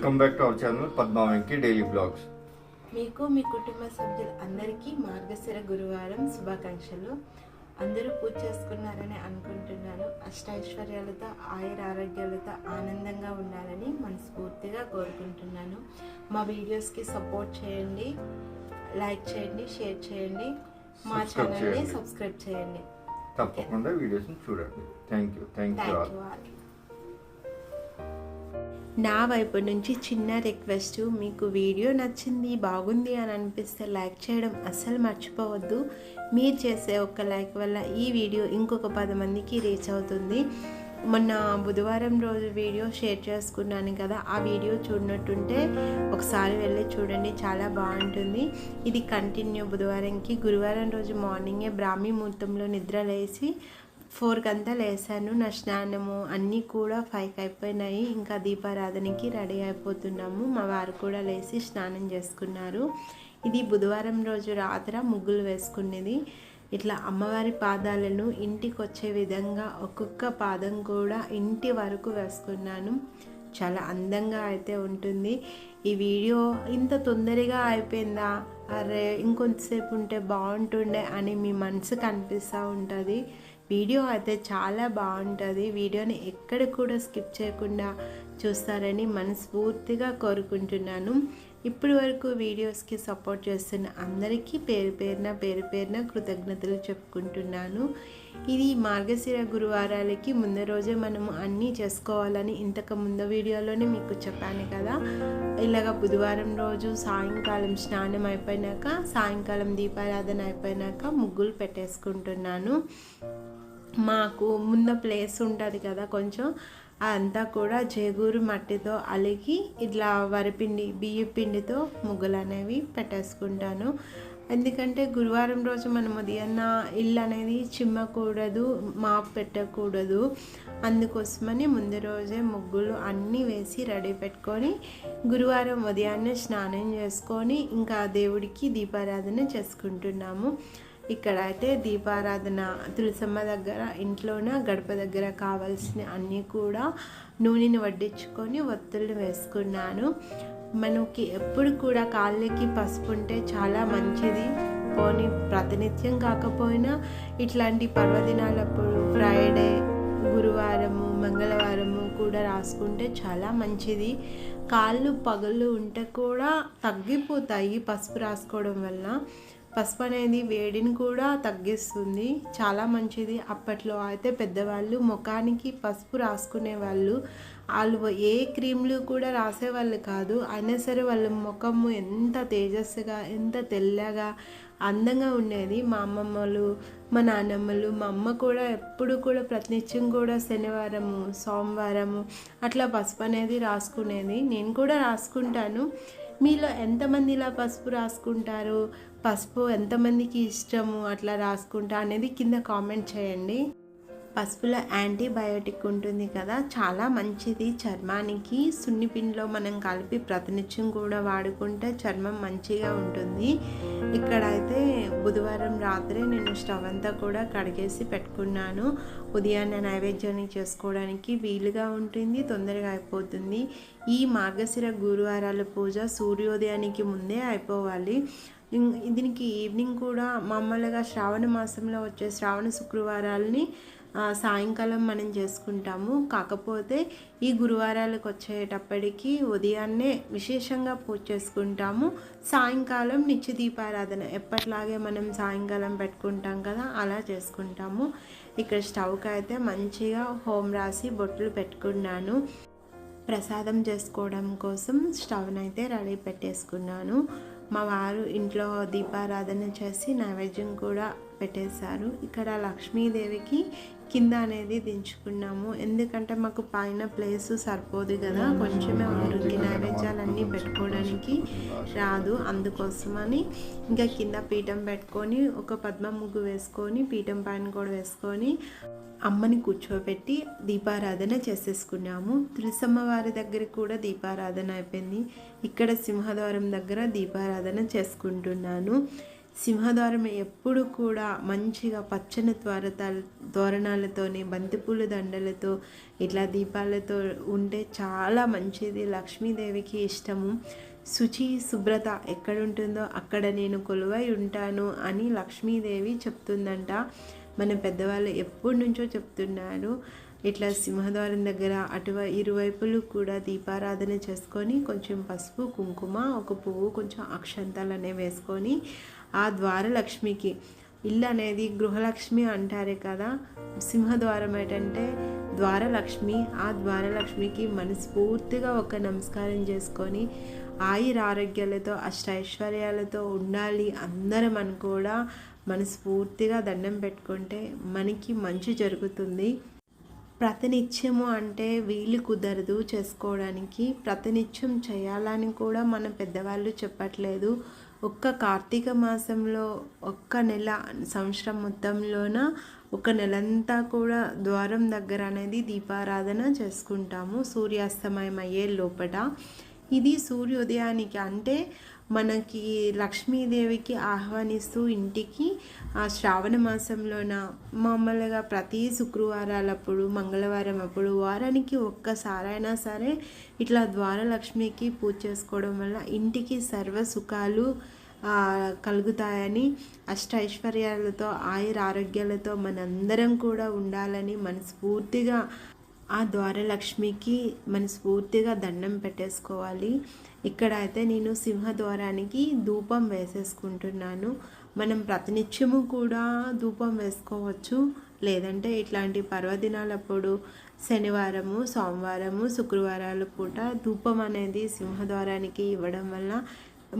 Welcome back to our channel Padma Venki daily blogs మీకు మీ కుటుంబ సభ్యులు అందరికీ మార్గశిర గురువారం శుభాకాంక్షలు. అందరూ పూజ చేసుకున్నారని అనుకుంటున్నాను. అష్టైశ్వర్యాలతో ఆయుర ఆరోగ్యాలతో ఆనందంగా ఉండాలని మనస్ఫూర్తిగా కోరుకుంటున్నాను. మా వీడియోస్కి సపోర్ట్ చేయండి లైక్ చేయండి షేర్ చేయండి. మా ఛానల్ని. సబ్స్క్రైబ్ చేయండి. తప్పకుండా వీడియోస్ని చూడండి. థ్యాంక్ యూ థ్యాంక్ యూ నా వైపు నుంచి చిన్న రిక్వెస్ట్ మీకు వీడియో నచ్చింది బాగుంది అని అనిపిస్తే లైక్ చేయడం అస్సలు మర్చిపోవద్దు. మీరు చేసే ఒక్క లైక్ వల్ల ఈ వీడియో ఇంకొక పది మందికి రీచ్ అవుతుంది. మొన్న బుధవారం రోజు వీడియో షేర్ చేసుకున్నాను కదా ఆ వీడియో చూడనట్టుంటే ఒకసారి వెళ్ళి చూడండి చాలా బాగుంటుంది. ఇది కంటిన్యూ బుధవారంకి గురువారం రోజు మార్నింగే బ్రాహ్మీ ముహూర్తంలో నిద్ర లేచి ఫోర్కి అంతా లేసాను నా స్నానము అన్నీ కూడా ఫైవ్కి అయిపోయినాయి ఇంకా దీపారాధనకి రెడీ అయిపోతున్నాము. మా వారు కూడా లేచి స్నానం చేసుకున్నారు. ఇది బుధవారం రోజు రాత్ర ముగ్గులు వేసుకునేది. ఇట్లా అమ్మవారి పాదాలను ఇంటికి వచ్చే విధంగా ఒక్కొక్క పాదం కూడా ఇంటి వరకు వేసుకున్నాను. చాలా అందంగా అయితే ఉంటుంది. ఈ వీడియో ఇంత తొందరగా అయిపోయిందా? అరే ఇంకొంతసేపు ఉంటే బాగుంటుండే అని మీ మనసుకు అనిపిస్తూ ఉంటుంది. వీడియో అయితే చాలా బాగుంటుంది. వీడియోని ఎక్కడ కూడా స్కిప్ చేయకుండా చూస్తారని మనస్ఫూర్తిగా కోరుకుంటున్నాను. ఇప్పటి వరకు వీడియోస్కి సపోర్ట్ చేస్తున్న అందరికీ పేరు పేరున పేరు పేరున కృతజ్ఞతలు చెప్పుకుంటున్నాను. ఇది మార్గశిర గురువారాలకి ముందు రోజే మనము అన్నీ చేసుకోవాలని ఇంతకు ముందు వీడియోలోనే మీకు చెప్పాను కదా. ఇలాగ బుధవారం రోజు సాయంకాలం స్నానం అయిపోయినాక సాయంకాలం దీపారాధన అయిపోయినాక ముగ్గులు పెట్టేసుకుంటున్నాను. మాకు ఉన్న ప్లేస్ ఉంటుంది కదా కొంచెం అంతా కూడా జేగూరు మట్టితో అలిగి ఇట్లా వరిపిండి బియ్య పిండితో ముగ్గులు అనేవి పెట్టేసుకుంటాను. ఎందుకంటే గురువారం రోజు మనం ఉదయాన్న ఇల్లు అనేది చిమ్మకూడదు మాప్ పెట్టకూడదు. అందుకోసమని ముందు రోజే ముగ్గులు అన్నీ వేసి రెడీ పెట్టుకొని గురువారం ఉదయాన్నే స్నానం చేసుకొని ఇంకా దేవుడికి దీపారాధన చేసుకుంటున్నాము. ఇక్కడ అయితే దీపారాధన తులసమ్మ దగ్గర ఇంట్లోన గడప దగ్గర కావాల్సిన అన్నీ కూడా నూనెని వడ్డించుకొని ఒత్తులు వేసుకున్నాను. మనకి ఎప్పుడు కూడా కాళ్ళకి పసుపు ఉంటే చాలా మంచిది. పోనీ ప్రతినిత్యం కాకపోయినా ఇట్లాంటి పర్వదినాలప్పుడు ఫ్రైడే గురువారము మంగళవారము కూడా రాసుకుంటే చాలా మంచిది. కాళ్ళు పగులు ఉంటే కూడా తగ్గిపోతాయి పసుపు రాసుకోవడం వల్ల. పసుపు అనేది వేడిని కూడా తగ్గిస్తుంది. చాలా మంచిది. అప్పట్లో అయితే పెద్దవాళ్ళు ముఖానికి పసుపు రాసుకునే వాళ్ళు. వాళ్ళు ఏ క్రీమ్లు కూడా రాసేవాళ్ళు కాదు. అయినా సరే వాళ్ళ ముఖము ఎంత తేజస్సుగా ఎంత తెల్లగా అందంగా ఉండేది. మా అమ్మమ్మలు మా నాన్నమ్మలు మా అమ్మ కూడా ఎప్పుడు కూడా ప్రతినిత్యం కూడా శనివారము సోమవారము అట్లా పసుపు అనేది రాసుకునేది. నేను కూడా రాసుకుంటాను. మీలో ఎంతమంది ఇలా పసుపు రాసుకుంటారు? పసుపు ఎంతమందికి ఇష్టము అట్లా రాసుకుంటా అనేది కింద కామెంట్ చేయండి. పసుపులో యాంటీబయోటిక్ ఉంటుంది కదా చాలా మంచిది. చర్మానికి సున్నిపిండిలో మనం కలిపి ప్రతినిత్యం కూడా వాడుకుంటే చర్మం మంచిగా ఉంటుంది. ఇక్కడ అయితే బుధవారం రాత్రి నేను స్టవ్ అంతా కూడా కడిగేసి పెట్టుకున్నాను. ఉదయాన్నే నైవేద్యాన్ని చేసుకోవడానికి వీలుగా ఉంటుంది తొందరగా అయిపోతుంది. ఈ మార్గశిర గురువారాల పూజ సూర్యోదయానికి ముందే అయిపోవాలి. దీనికి ఈవినింగ్ కూడా మామూలుగా శ్రావణ మాసంలో వచ్చే శ్రావణ శుక్రవారాలని సాయంకాలం మనం చేసుకుంటాము. కాకపోతే ఈ గురువారాలకు వచ్చేటప్పటికి ఉదయాన్నే విశేషంగా పూజ చేసుకుంటాము. సాయంకాలం నిత్య దీపారాధన ఎప్పట్లాగే మనం సాయంకాలం పెట్టుకుంటాం కదా అలా చేసుకుంటాము. ఇక్కడ స్టవ్కి అయితే మంచిగా హోం రాసి బొట్లు పెట్టుకున్నాను. ప్రసాదం చేసుకోవడం కోసం స్టవ్ని అయితే రెడీ పెట్టేసుకున్నాను. మా వారు ఇంట్లో దీపారాధన చేసి నైవేద్యం కూడా పెట్టేశారు. ఇక్కడ లక్ష్మీదేవికి కింద అనేది దించుకున్నాము. ఎందుకంటే మాకు పైన ప్లేస్ సరిపోదు కదా కొంచెమే ఉంటుంది నైవేద్యాలన్నీ పెట్టుకోవడానికి రాదు. అందుకోసమని ఇంకా కింద పీఠం పెట్టుకొని ఒక పద్మ ముగ్గు వేసుకొని పీఠం పైన కూడా వేసుకొని అమ్మని కూర్చోబెట్టి దీపారాధన చేసేసుకున్నాము. తులసమ్మ వారి దగ్గర కూడా దీపారాధన అయిపోయింది. ఇక్కడ సింహద్వారం దగ్గర దీపారాధన చేసుకుంటున్నాను. సింహద్వారం ఎప్పుడు కూడా మంచిగా పచ్చని త్వరత తోరణాలతోనే బంతిపూల దండలతో ఇట్లా దీపాలతో ఉంటే చాలా మంచిది. లక్ష్మీదేవికి ఇష్టము. శుచి శుభ్రత ఎక్కడుంటుందో అక్కడ నేను కొలువై ఉంటాను అని లక్ష్మీదేవి చెప్తుందంట. మన పెద్దవాళ్ళు ఎప్పటి నుంచో చెప్తున్నారు ఇట్లా సింహద్వారం దగ్గర అటువై ఇరువైపులు కూడా దీపారాధన చేసుకొని కొంచెం పసుపు కుంకుమ ఒక పువ్వు కొంచెం అక్షంతాలు అనేవి వేసుకొని ఆ ద్వారలక్ష్మికి. ఇల్లు అనేది గృహలక్ష్మి అంటారే కదా. సింహద్వారం ఏంటంటే ద్వారలక్ష్మి. ఆ ద్వారలక్ష్మికి మనస్ఫూర్తిగా ఒక నమస్కారం చేసుకొని ఆయుర ఆరోగ్యాలతో అష్టైశ్వర్యాలతో ఉండాలి అందరం అని కూడా మనస్ఫూర్తిగా దండం పెట్టుకుంటే మనకి మంచి జరుగుతుంది. ప్రతినిత్యము అంటే వీలు కుదరదు చేసుకోవడానికి. ప్రతినిత్యం చేయాలని కూడా మన పెద్దవాళ్ళు చెప్పట్లేదు. ఒక్క కార్తీక మాసంలో ఒక్క నెల సంవత్సరం మొత్తంలోన ఒక నెలంతా కూడా ద్వారం దగ్గర అనేది దీపారాధన చేసుకుంటాము. సూర్యాస్తమయం అయ్యే లోపల ఇది సూర్యోదయానికి అంటే మనకి లక్ష్మీదేవికి ఆహ్వానిస్తూ ఇంటికి ఆ శ్రావణ మాసంలోన మామూలుగా ప్రతి శుక్రవారాలప్పుడు మంగళవారం అప్పుడు వారానికి ఒక్కసారైనా సరే ఇట్లా ద్వారలక్ష్మికి పూజ చేసుకోవడం వల్ల ఇంటికి సర్వ సుఖాలు కలుగుతాయని అష్ట ఐశ్వర్యాలతో ఆయుర ఆరోగ్యాలతో మనందరం కూడా ఉండాలని మనస్ఫూర్తిగా ఆ ద్వారలక్ష్మికి మనస్ఫూర్తిగా దండం పెట్టేసుకోవాలి. ఇక్కడ అయితే నేను సింహద్వారానికి ధూపం వేసేసుకుంటున్నాను. మనం ప్రతినిత్యము కూడా ధూపం వేసుకోవచ్చు. లేదంటే ఇట్లాంటి పర్వదినాలప్పుడు శనివారము సోమవారము శుక్రవారాల పూట ధూపం అనేది సింహద్వారానికి ఇవ్వడం వల్ల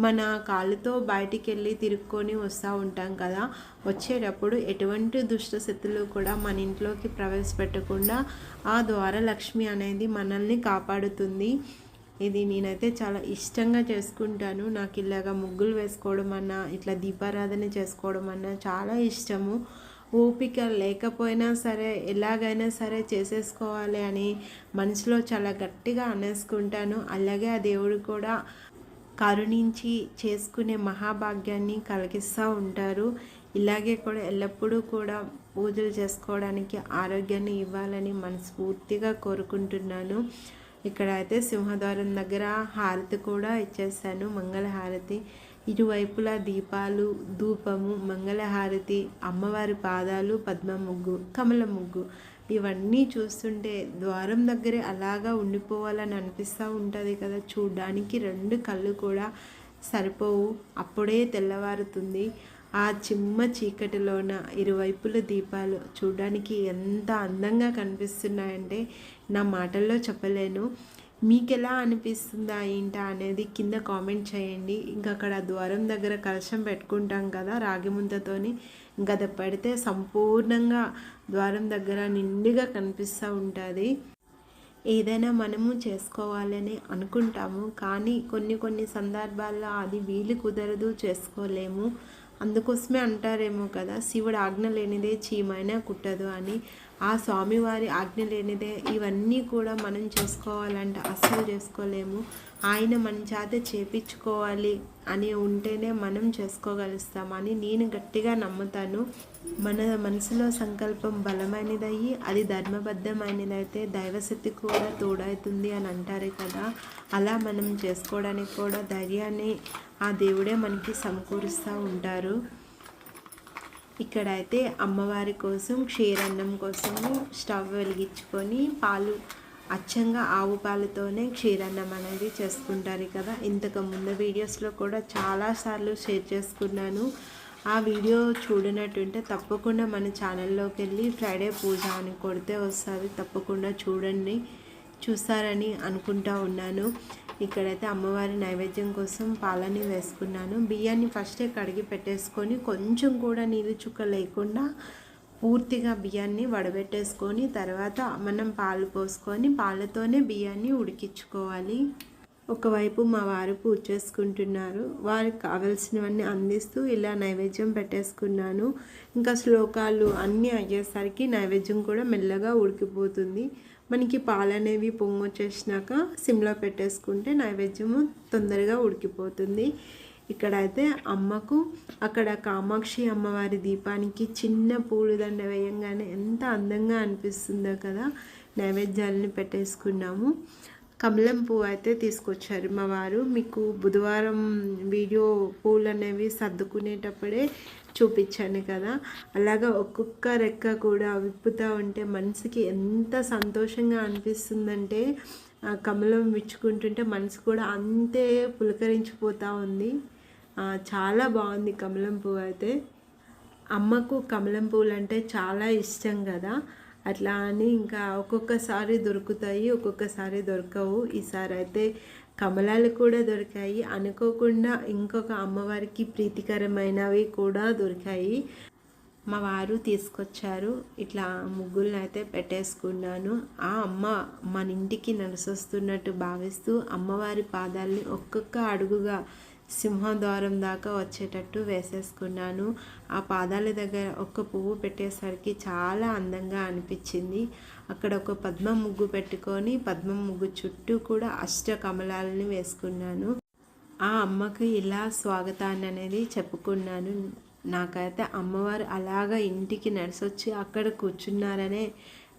మన కాళ్ళతో బయటికి వెళ్ళి తిరుక్కొని వస్తూ ఉంటాం కదా. వచ్చేటప్పుడు ఎటువంటి దుష్టశక్తులు కూడా మన ఇంట్లోకి ప్రవేశపెట్టకుండా ఆ ద్వారలక్ష్మి అనేది మనల్ని కాపాడుతుంది. ఇది నేనైతే చాలా ఇష్టంగా చేసుకుంటాను. నాకు ఇలాగా ముగ్గులు వేసుకోవడం అన్నా ఇట్లా దీపారాధన చేసుకోవడం అన్నా చాలా ఇష్టము. ఓపిక లేకపోయినా సరే ఎలాగైనా సరే చేసేసుకోవాలి అని మనసులో చాలా గట్టిగా అనేసుకుంటాను. అలాగే ఆ దేవుడు కూడా కరుణించి చేసుకునే మహాభాగ్యాన్ని కలిగిస్తూ ఉంటారు. ఇలాగే కూడా ఎల్లప్పుడూ కూడా పూజలు చేసుకోవడానికి ఆరోగ్యాన్ని ఇవ్వాలని మనస్ఫూర్తిగా కోరుకుంటున్నాను. ఇక్కడ అయితే సింహద్వారం దగ్గర హారతి కూడా ఇచ్చేసాను మంగళహారతి. ఇరువైపులా దీపాలు ధూపము మంగళహారతి అమ్మవారి పాదాలు పద్మ ముగ్గు కమల ముగ్గు ఇవన్నీ చూస్తుంటే ద్వారం దగ్గరే అలాగా ఉండిపోవాలని అనిపిస్తూ ఉంటుంది కదా. చూడ్డానికి రెండు కళ్ళు కూడా సరిపోవు. అప్పుడే తెల్లవారుతుంది. ఆ చిమ్మ చీకటిలోన ఇరువైపుల దీపాలు చూడడానికి ఎంత అందంగా కనిపిస్తున్నాయంటే నా మాటల్లో చెప్పలేను. మీకు ఎలా అనిపిస్తుందా ఏంటా అనేది కింద కామెంట్ చేయండి. ఇంకా అక్కడ ద్వారం దగ్గర కలశం పెట్టుకుంటాం కదా రాగి ముంతతోని. ఇంకా అది పెడితే సంపూర్ణంగా ద్వారం దగ్గర నిండుగా కనిపిస్తూ ఉంటుంది. ఏదైనా మనము చేసుకోవాలని అనుకుంటాము కానీ కొన్ని కొన్ని సందర్భాల్లో అది వీలు కుదరదు చేసుకోలేము. అందుకోసమే అంటారేమో కదా శివుడు ఆజ్ఞ లేనిదే చీమైనా కుట్టదు అని. ఆ స్వామివారి ఆజ్ఞ లేనిదే ఇవన్నీ కూడా మనం చేసుకోవాలంటే అస్సలు చేసుకోలేము. ఆయన మన చేత చేపించుకోవాలి అని ఉంటేనే మనం చేసుకోగలుస్తామని నేను గట్టిగా నమ్ముతాను. మన మనసులో సంకల్పం బలమైనదయ్యి అది ధర్మబద్ధమైనదైతే దైవశక్తి కూడా తోడవుతుంది అని అంటారు కదా. అలా మనం చేసుకోవడానికి కూడా ధైర్యాన్ని ఆ దేవుడే మనకి సమకూరుస్తూ ఉంటారు. ఇక్కడైతే అమ్మవారి కోసం క్షీరన్నం కోసము స్టవ్ వెలిగించుకొని పాలు అచ్చంగా ఆవు పాలతోనే క్షీరన్నం అనేది చేసుకుంటారు కదా. ఇంతకు ముందు వీడియోస్లో కూడా చాలాసార్లు షేర్ చేసుకున్నాను. ఆ వీడియో చూడనట్టుంటే తప్పకుండా మన ఛానల్లోకి వెళ్ళి ఫ్రైడే పూజ అని కొడితే వస్తుంది. తప్పకుండా చూడండి. చూస్తారని అనుకుంటా ఉన్నాను. ఇక్కడైతే అమ్మవారి నైవేద్యం కోసం పాలని వేసుకున్నాను. బియ్యాన్ని ఫస్టే కడిగి పెట్టేసుకొని కొంచెం కూడా నీళ్ళు చుక్క లేకుండా పూర్తిగా బియ్యాన్ని వడబెట్టేసుకొని తర్వాత మనం పాలు పోసుకొని పాలతోనే బియ్యాన్ని ఉడికించుకోవాలి. ఒకవైపు మా వారు పూజ చేసుకుంటున్నారు. వారికి కావలసినవన్నీ అందిస్తూ ఇలా నైవేద్యం పెట్టేసుకున్నాను. ఇంకా శ్లోకాలు అన్నీ అయ్యేసరికి నైవేద్యం కూడా మెల్లగా ఉడికిపోతుంది. మనకి పాలు అనేవి పొంగొచ్చేసినాక సిమ్లో పెట్టేసుకుంటే నైవేద్యము తొందరగా ఉడికిపోతుంది. ఇక్కడైతే అమ్మకు అక్కడ కామాక్షి అమ్మవారి దీపానికి చిన్న పూలదండ వేయంగానే ఎంత అందంగా అనిపిస్తుందో కదా నైవేద్యాలని పెట్టేసుకున్నాము. కమలం పువ్వు అయితే తీసుకొచ్చారు మా వారు. మీకు బుధవారం వీడియో పూలు అనేవి సర్దుకునేటప్పుడే చూపించాను కదా. అలాగా ఒక్కొక్క రెక్క కూడా విప్పుతూ ఉంటే మనసుకి ఎంత సంతోషంగా అనిపిస్తుందంటే కమలం విచ్చుకుంటుంటే మనసు కూడా అంతే పులకరించిపోతూ ఉంది. చాలా బాగుంది కమలం పువ్వు అయితే. అమ్మకు కమలం పూలు అంటే చాలా ఇష్టం కదా. అట్లా అని ఇంకా ఒక్కొక్కసారి దొరుకుతాయి ఒక్కొక్కసారి దొరకవు. ఈసారి అయితే కమలాలు కూడా దొరికాయి. అనుకోకుండా ఇంకొక అమ్మవారికి ప్రీతికరమైనవి కూడా దొరికాయి. మా వారు తీసుకొచ్చారు. ఇట్లా ముగ్గులను అయితే పెట్టేసుకున్నాను. ఆ అమ్మ మన ఇంటికి నడిసొస్తున్నట్టు భావిస్తూ అమ్మవారి పాదాలని ఒక్కొక్క అడుగుగా సింహద్వారం దాకా వచ్చేటట్టు వేసేసుకున్నాను. ఆ పాదాల దగ్గర ఒక పువ్వు పెట్టేసరికి చాలా అందంగా అనిపించింది. అక్కడ ఒక పద్మ ముగ్గు పెట్టుకొని పద్మ ముగ్గు చుట్టూ కూడా అష్ట కమలాలని వేసుకున్నాను. ఆ అమ్మకి ఇలా స్వాగతాన్ని అనేది చెప్పుకున్నాను. నాకైతే అమ్మవారు అలాగా ఇంటికి నడిసొచ్చి అక్కడ కూర్చున్నారనే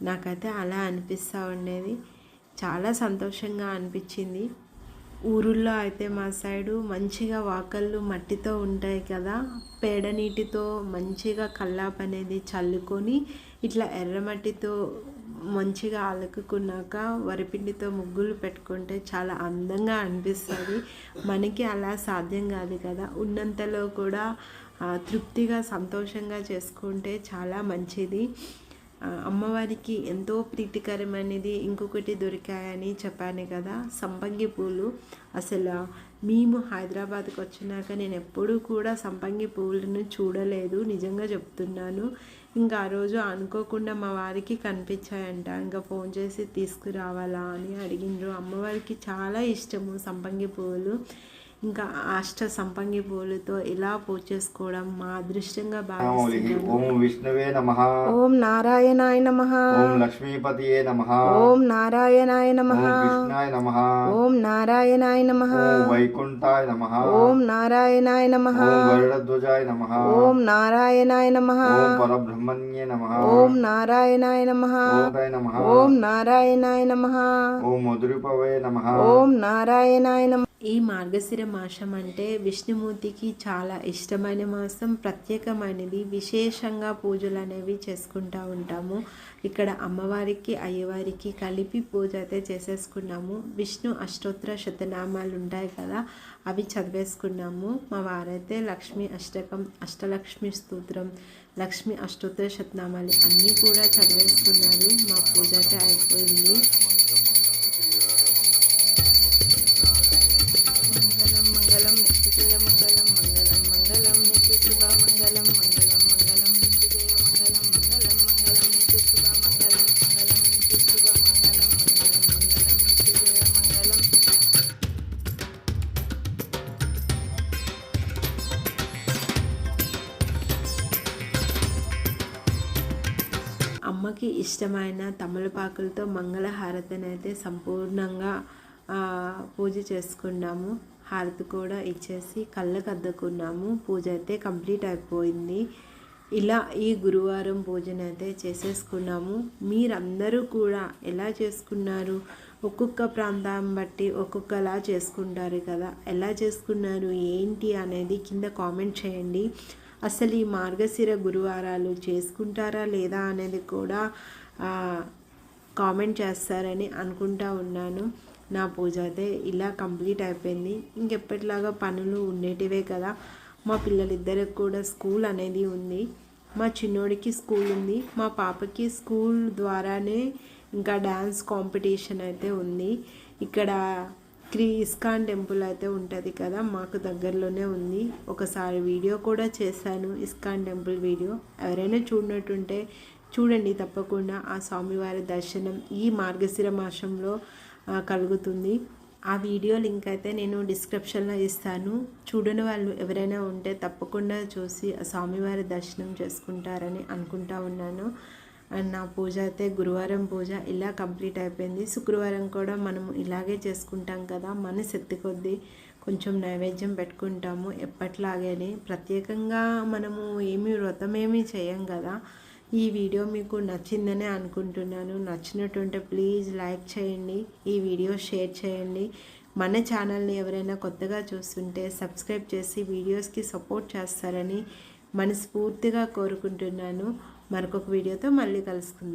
నాకైతే అలా అనిపిస్తూ ఉండేది. చాలా సంతోషంగా అనిపించింది. ఊరుల్లో అయితే మా సైడు మంచిగా వాకళ్ళు మట్టితో ఉంటాయి కదా పేడ నీటితో మంచిగా కల్లాపు అనేది చల్లుకొని ఇట్లా ఎర్రమట్టితో మంచిగా అలుకుకున్నాక వరిపిండితో ముగ్గులు పెట్టుకుంటే చాలా అందంగా అనిపిస్తుంది. మనకి అలా సాధ్యం కాదు కదా. ఉన్నంతలో కూడా తృప్తిగా సంతోషంగా చేసుకుంటే చాలా మంచిది. అమ్మవారికి ఎంతో ప్రీతికరమైనది. ఇంకొకటి దొరికాయని చెప్పాను కదా సంపంగి పూలు. అసలు మేము హైదరాబాద్కి వచ్చినాక నేను ఎప్పుడూ కూడా సంపంగి పూలను చూడలేదు నిజంగా చెప్తున్నాను. ఇంకా ఆ రోజు అనుకోకుండా మా వారికి కనిపించాయంట ఇంకా ఫోన్ చేసి తీసుకురావాలా? అని అడిగిండ్రు. అమ్మవారికి చాలా ఇష్టము సంపంగి పువ్వులు ఇంకా అష్ట సంపంగి పువ్వులతో ఇలా పూజ చేసుకోవడం మా అదృష్టంగా మౌలి భావిస్తున్నాను ఓం విష్ణువే నమ ఓం నారాయణాయ నమ ఓం లక్ష్మీపతియే నమ ఓం నారాయణాయ నమ కృష్ణాయ నమ ఓం నారాయణాయ నమ ఓం వైకుంఠాయ నమ ఓం నారాయణాయ నమ ఓం గరుడధ్వజాయ నమ ఓం నారాయణాయ నమ ఓం పరబ్రహ్మణ్యే నమ ఓం నారాయణాయ నమ ఓం నారాయణాయ నమ ఓం మధురిపవే నమ ఓం నారాయణాయ నమ ఈ మార్గశిర మాసం అంటే విష్ణుమూర్తికి చాలా ఇష్టమైన మాసం. ప్రత్యేకమైనది. విశేషంగా పూజలు అనేవి చేసుకుంటూ ఉంటాము. ఇక్కడ అమ్మవారికి అయ్యవారికి కలిపి పూజ అయితే చేసేసుకున్నాము. విష్ణు అష్టోత్తర శతనామాలు ఉంటాయి కదా అవి చదివేసుకున్నాము. మా వారైతే లక్ష్మి అష్టకం అష్టలక్ష్మి స్తోత్రం లక్ష్మి అష్టోత్తర శతనామాలు అన్నీ కూడా చదివేసుకున్నారు. మా పూజ అయితే అయిపోయింది. అమ్మకి ఇష్టమైన తమలపాకులతో మంగళహారతిని అయితే సంపూర్ణంగా పూజ చేసుకున్నాము. హారతి కూడా ఇచ్చేసి కళ్ళకు అద్దుకున్నాము. పూజ అయితే కంప్లీట్ అయిపోయింది. ఇలా ఈ గురువారం పూజను అయితే చేసేసుకున్నాము. మీరందరూ కూడా ఎలా చేసుకున్నారు? ఒక్కొక్క ప్రాంతం బట్టి ఒక్కొక్కలా చేసుకుంటారు కదా. ఎలా చేసుకున్నారు? ఏంటి అనేది కింద కామెంట్ చేయండి. అసలు ఈ మార్గశిర గురువారాలు చేసుకుంటారా లేదా అనేది కూడా కామెంట్ చేస్తారని అనుకుంటా ఉన్నాను. నా పూజ అయితే ఇలా కంప్లీట్ అయిపోయింది. ఇంకెప్పటిలాగా పనులు ఉండేటివే కదా. మా పిల్లలిద్దరికి కూడా స్కూల్ అనేది ఉంది. మా చిన్నోడికి స్కూల్ ఉంది. మా పాపకి స్కూల్ ద్వారానే ఇంకా డ్యాన్స్ కాంపిటీషన్ అయితే ఉంది. ఇక్కడ శ్రీ ఇస్కాన్ టెంపుల్ అయితే ఉంటుంది కదా మాకు దగ్గరలోనే ఉంది. ఒకసారి వీడియో కూడా చేశాను ఇస్కాన్ టెంపుల్ వీడియో. ఎవరైనా చూడనట్టుంటే చూడండి తప్పకుండా. ఆ స్వామివారి దర్శనం ఈ మార్గశిర మాసంలో కలుగుతుంది. ఆ వీడియో లింక్ అయితే నేను డిస్క్రిప్షన్లో ఇస్తాను. చూడని వాళ్ళు ఎవరైనా ఉంటే తప్పకుండా చూసి ఆ స్వామివారి దర్శనం చేసుకుంటారని అనుకుంటా ఉన్నాను. అండ్ నా పూజ అయితే గురువారం పూజ ఇలా కంప్లీట్ అయిపోయింది. శుక్రవారం కూడా మనం ఇలాగే చేసుకుంటాం కదా మన శక్తి కొద్దీ కొంచెం నైవేద్యం పెట్టుకుంటాము. ఎప్పట్లాగేనే ప్రత్యేకంగా మనము ఏమి వ్రతమేమీ చేయం కదా. ఈ వీడియో మీకు నచ్చిందనే అనుకుంటున్నాను. నచ్చినట్టుంటే ప్లీజ్ లైక్ చేయండి ఈ వీడియో షేర్ చేయండి. మన ఛానల్ని ఎవరైనా కొత్తగా చూస్తుంటే సబ్స్క్రైబ్ చేసి వీడియోస్కి సపోర్ట్ చేస్తారని మనస్ఫూర్తిగా కోరుకుంటున్నాను. మరొక వీడియోతో మళ్ళీ కలుసుకుందాం.